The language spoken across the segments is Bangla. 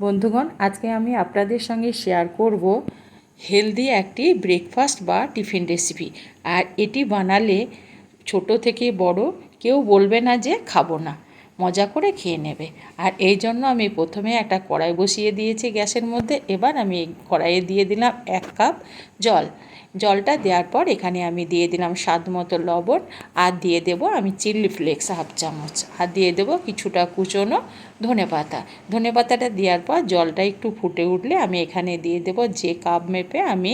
বন্ধুগণ, আজকে আমি আপনাদের সঙ্গে শেয়ার করব হেলদি একটি ব্রেকফাস্ট বা টিফিন রেসিপি আর এটি বানালে ছোট থেকে বড় কেউ বলবে না যে খাব না। মজা করে খেয়ে নেবে। আর এই জন্য আমি প্রথমে একটা কড়াই বসিয়ে দিয়েছি গ্যাসের মধ্যে। এবার আমি কড়াইয়ে দিয়ে দিলাম এক কাপ জল। জলটা দেওয়ার পর এখানে আমি দিয়ে দিলাম স্বাদ মতো লবণ। আর দিয়ে দেব আমি চিলি ফ্লেক্স হাফ চামচ। আর দিয়ে দেব কিছুটা কুচনো ধনে পাতা। ধনে পাতাটা দেওয়ার পর জলটা একটু ফুটে উঠলে আমি এখানে দিয়ে দেব যে কাপ মেপে আমি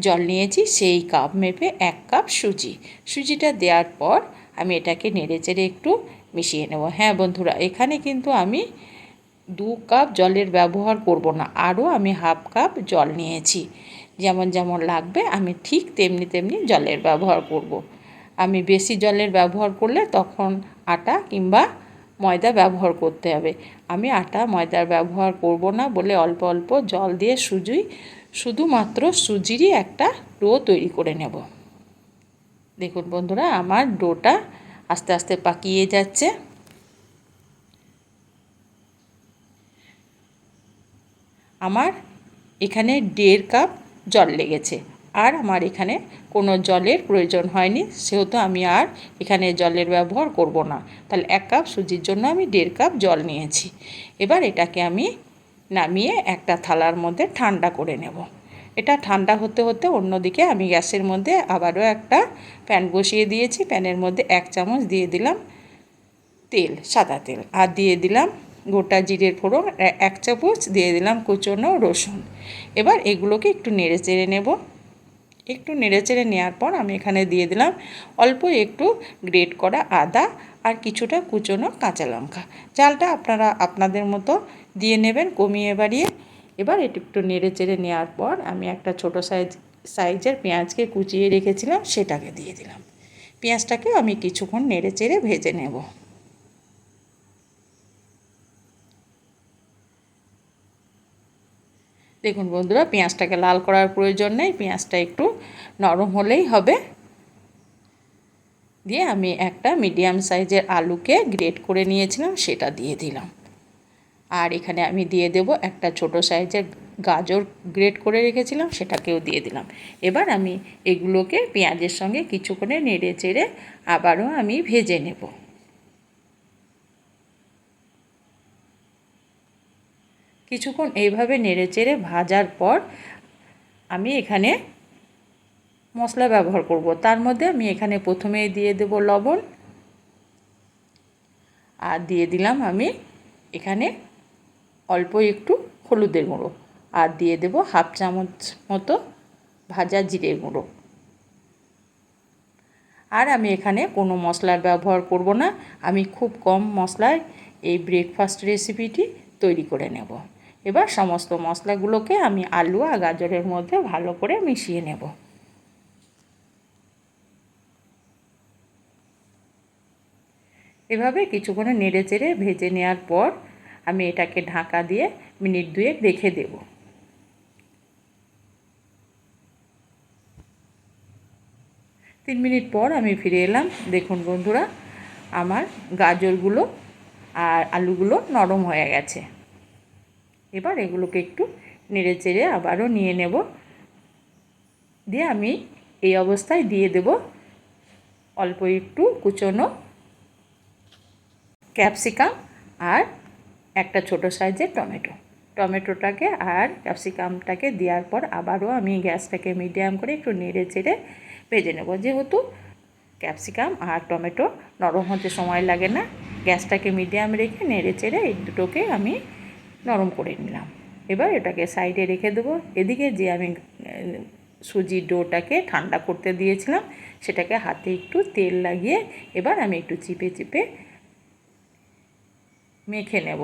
জল নিয়েছি সেই কাপ মেপে এক কাপ সুজি। সুজিটা দেওয়ার পর আমি এটাকে নেড়ে চেড়ে একটু মিশিয়ে নেব। হ্যাঁ বন্ধুরা, এখানে কিন্তু আমি দু কাপ জলের ব্যবহার করব না, আরও আমি হাফ কাপ জল নিয়েছি। যেমন যেমন লাগবে আমি ঠিক তেমনি তেমনি জলের ব্যবহার করব। আমি বেশি জলের ব্যবহার করলে তখন আটা কিংবা ময়দা ব্যবহার করতে হবে। আমি আটা ময়দার ব্যবহার করব না বলে অল্প অল্প জল দিয়ে সুজি, শুধুমাত্র সুজিরই একটা ডো তৈরি করে নেব। দেখুন বন্ধুরা, আমার ডোটা আস্তে আস্তে পাকিয়ে যাচ্ছে। আমার এখানে দেড় কাপ জল লেগেছে। আর আমার এখানে কোনো জলের প্রয়োজন হয়নি, সেহেতু আমি আর এখানে জলের ব্যবহার করব না। তাহলে এক কাপ সুজির জন্য আমি দেড় কাপ জল নিয়েছি। এবার এটাকে আমি নামিয়ে একটা থালার মধ্যে ঠান্ডা করে নেব। এটা ঠান্ডা হতে হতে অন্যদিকে আমি গ্যাসের মধ্যে আবারও একটা প্যান বসিয়ে দিয়েছি। প্যানের মধ্যে এক চামচ দিয়ে দিলাম তেল, সাদা তেল। আর দিয়ে দিলাম গোটা জিরের ফোড়ন এক চামচ দিয়ে দিলাম কুচনো রসুন। এবার এগুলোকে একটু নেড়ে চেড়ে নেব। একটু নেড়ে চেড়ে নেওয়ার পর আমি এখানে দিয়ে দিলাম অল্প একটু গ্রেট করা আদা আর কিছুটা কুচনো কাঁচা লঙ্কা। চালটা আপনারা আপনাদের মতো দিয়ে নেবেন কমিয়ে বাড়িয়ে। এবার এটি একটু নেড়ে চেড়ে নেওয়ার পর আমি একটা ছোটো সাইজ, সাইজের পেঁয়াজকে কুচিয়ে রেখেছিলাম, সেটাকে দিয়ে দিলাম। পেঁয়াজটাকে আমি কিছুক্ষণ নেড়ে চেড়ে ভেজে নেব। দেখুন বন্ধুরা, পেঁয়াজটাকে লাল করার প্রয়োজন নেই, পেঁয়াজটা একটু নরম হলেই হবে। দিয়ে আমি একটা মিডিয়াম সাইজের আলুকে গ্রেট করে নিয়েছিলাম, সেটা দিয়ে দিলাম। আর এখানে আমি দিয়ে দেব একটা ছোট সাইজের গাজর গ্রেট করে রেখেছিলাম, সেটাকেও দিয়ে দিলাম। এবার আমি এগুলোকে পেঁয়াজের সঙ্গে কিছুক্ষণে নেড়ে চেড়ে আবারও আমি ভেজে নেব। কিছুক্ষণ এইভাবে নেড়ে চেড়ে ভাজার পর আমি এখানে মশলা ব্যবহার করব। তার মধ্যে আমি এখানে প্রথমে দিয়ে দেব লবণ। আর দিয়ে দিলাম আমি এখানে অল্প একটু হলুদের গুঁড়ো আর দিয়ে দেব হাফ চামচ মতো ভাজা জিরে গুঁড়ো। আর আমি এখানে কোনো মশলার ব্যবহার করব না, আমি খুব কম মশলায় এই ব্রেকফাস্ট রেসিপিটি তৈরি করে নেব। এবার সমস্ত মশলাগুলোকে আমি আলু আর গাজরের মধ্যে ভালো করে মিশিয়ে নেব। এভাবে কিছুক্ষণ নেড়ে চেড়ে ভেজে নেওয়ার পর আমি এটাকে ঢাকা দিয়ে মিনিট দুয়েক রেখে দেব। তিন মিনিট পর আমি ফিরে এলাম। দেখুন বন্ধুরা, আমার গাজরগুলো আর আলুগুলো নরম হয়ে গেছে। এবার এগুলোকে একটু নেড়ে চেড়ে আবারও নিয়ে নেব। দিয়ে আমি এই অবস্থায় দিয়ে দেব অল্প একটু কুচনো ক্যাপসিকাম আর একটা ছোট সাইজের টমেটো। টমেটোটাকে আর ক্যাপসিকামটাকে দেওয়ার পর আবারও আমি গ্যাসটাকে মিডিয়াম করে একটু নেড়ে চেড়ে ভেজে নেব। যেহেতু ক্যাপসিকাম আর টমেটো নরম হতে সময় লাগে না, গ্যাসটাকে মিডিয়াম রেখে নেড়ে চেড়ে এই দুটোকে আমি নরম করে নিলাম। এবার এটাকে সাইডে রেখে দেবো। এদিকে যে আমি সুজির ডোটাকে ঠান্ডা করতে দিয়েছিলাম, সেটাকে হাতে একটু তেল লাগিয়ে এবার আমি একটু চিপে চিপে মেখে নেব।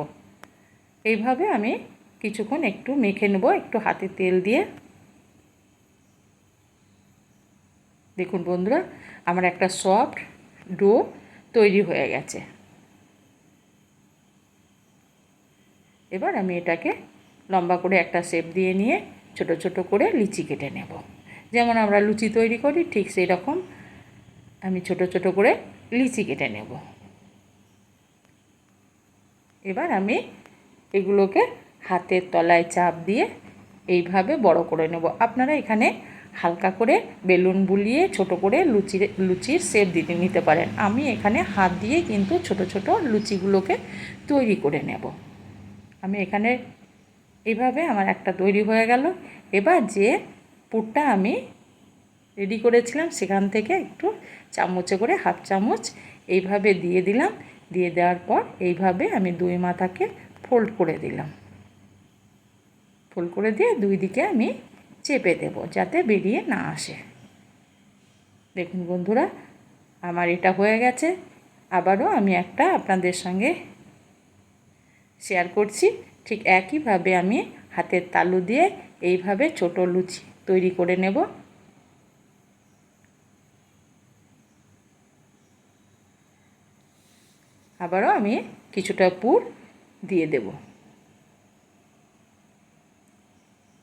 এইভাবে আমি কিছুক্ষণ একটু মেখে নেব, একটু হাতে তেল দিয়ে। দেখুন বন্ধুরা, আমার একটা সফট ডো তৈরি হয়ে গেছে। এবার আমি এটাকে লম্বা করে একটা শেপ দিয়ে নিয়ে ছোট ছোট করে লিচি কেটে নেব। যেমন আমরা লুচি তৈরি করি, ঠিক সেই রকম আমি ছোট ছোট করে লিচি কেটে নেব। এবার আমি এগুলোকে হাতের তলায় চাপ দিয়ে এইভাবে বড় করে নেব। আপনারা এখানে হালকা করে বেলুন বুলিয়ে ছোট করে লুচির লুচির শেপ দিতে, নিতে পারেন। আমি এখানে হাত দিয়ে কিন্তু ছোট ছোট লুচিগুলোকে তৈরি করে নেব। আমি এখানে এইভাবে আমার একটা তৈরি হয়ে গেল। এবার যে পুরটা আমি রেডি করেছিলাম সেখান থেকে একটু চামচে করে হাফ চামচ এইভাবে দিয়ে দিলাম। দিয়ে দেওয়ার পর এইভাবে আমি দুই মাথাকে ফোল্ড করে দিলাম। ফোল্ড করে দিয়ে দুই দিকে আমি চেপে দেব যাতে বেরিয়ে না আসে। দেখুন বন্ধুরা, আমার এটা হয়ে গেছে। আবারও আমি একটা আপনাদের সঙ্গে শেয়ার করছি। ঠিক একইভাবে আমি হাতের তালু দিয়ে এইভাবে ছোট লুচি তৈরি করে নেব। আবারও আমি কিছুটা পুর দিয়ে দেব।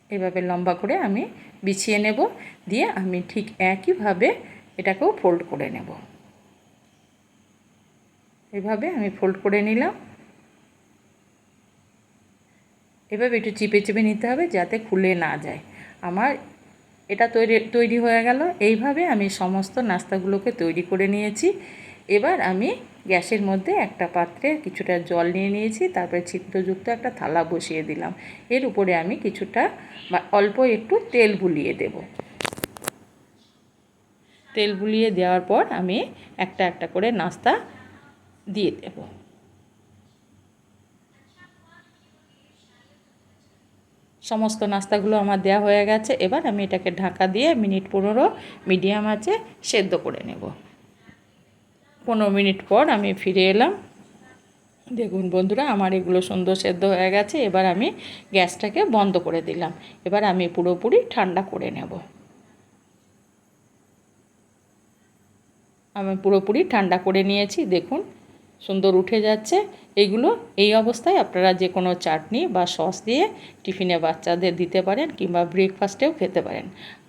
এভাবে লম্বা করে আমি বিছিয়ে নেব, দিয়ে আমি ঠিক একইভাবে এটাকেও ফোল্ড করে নেব। এভাবে আমি ফোল্ড করে নিলাম। এভাবে একটু চিপে চিপে নিতে হবে যাতে খুলে না যায়। আমার এটা তৈরি তৈরি হয়ে গেল। এইভাবে আমি সমস্ত নাস্তাগুলোকে তৈরি করে নিয়েছি। এবার আমি গ্যাসের মধ্যে একটা পাত্রে কিছুটা জল নিয়ে নিয়েছি, তারপরে ছিদ্রযুক্ত একটা থালা বসিয়ে দিলাম। এর উপরে আমি কিছুটা বা অল্প একটু তেল বুলিয়ে দেব। তেল বুলিয়ে দেওয়ার পর আমি একটা একটা করে নাস্তা দিয়ে দেব। সমস্ত নাস্তাগুলো আমার দেওয়া হয়ে গেছে। এবার আমি এটাকে ঢাকা দিয়ে মিনিট পনেরো মিডিয়াম আছে সেদ্ধ করে নেব। পনেরো মিনিট পর আমি ফিরে এলাম। দেখুন বন্ধুরা, আমার এগুলো সুন্দর সেদ্ধ হয়ে গেছে। এবার আমি গ্যাসটাকে বন্ধ করে দিলাম। এবার আমি পুরোপুরি ঠান্ডা করে নেব। আমি পুরোপুরি ঠান্ডা করে নিয়েছি। দেখুন, সুন্দর উঠে যাচ্ছে। এগুলো এই অবস্থায় আপনারা যে কোনো চাটনি বা সস দিয়ে টিফিনে বাচ্চাদের দিতে পারেন কিংবা ব্রেকফাস্টেও খেতে পারেন।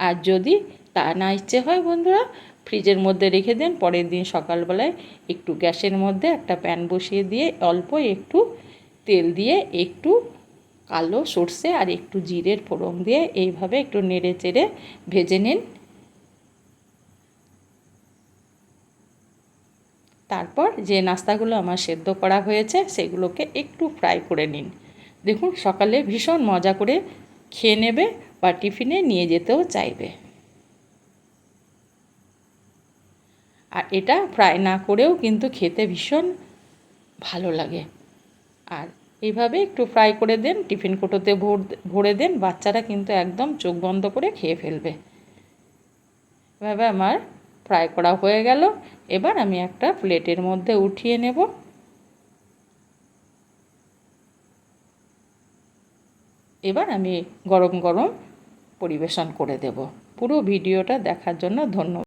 আর যদি তা না ইচ্ছে হয় বন্ধুরা ফ্রিজের মধ্যে রেখে দেন, পরের দিন সকালবেলায় একটু গ্যাসের মধ্যে একটা প্যান বসিয়ে দিয়ে অল্প একটু তেল দিয়ে একটু কালো সর্ষে আর একটু জিরের ফোড়ন দিয়ে এইভাবে একটু নেড়ে চেড়ে ভেজে নিন। তারপর যে নাস্তাগুলো আমার সেদ্ধ করা হয়েছে সেগুলোকে একটু ফ্রাই করে নিন। দেখুন সকালে ভীষণ মজা করে খেয়ে নেবে বা টিফিনে নিয়ে যেতেও চাইবে। আর এটা ফ্রাই না করেও কিন্তু খেতে ভীষণ ভালো লাগে। আর এইভাবে একটু ফ্রাই করে দেন টিফিন কোটোতে ভর ভরে দেন, বাচ্চারা কিন্তু একদম চোখ বন্ধ করে খেয়ে ফেলবে। এভাবে আমার ফ্রাই করা হয়ে গেল। এবার আমি একটা প্লেটের মধ্যে উঠিয়ে নেব। এবার আমি গরম গরম পরিবেশন করে দেব। পুরো ভিডিওটা দেখার জন্য ধন্যবাদ।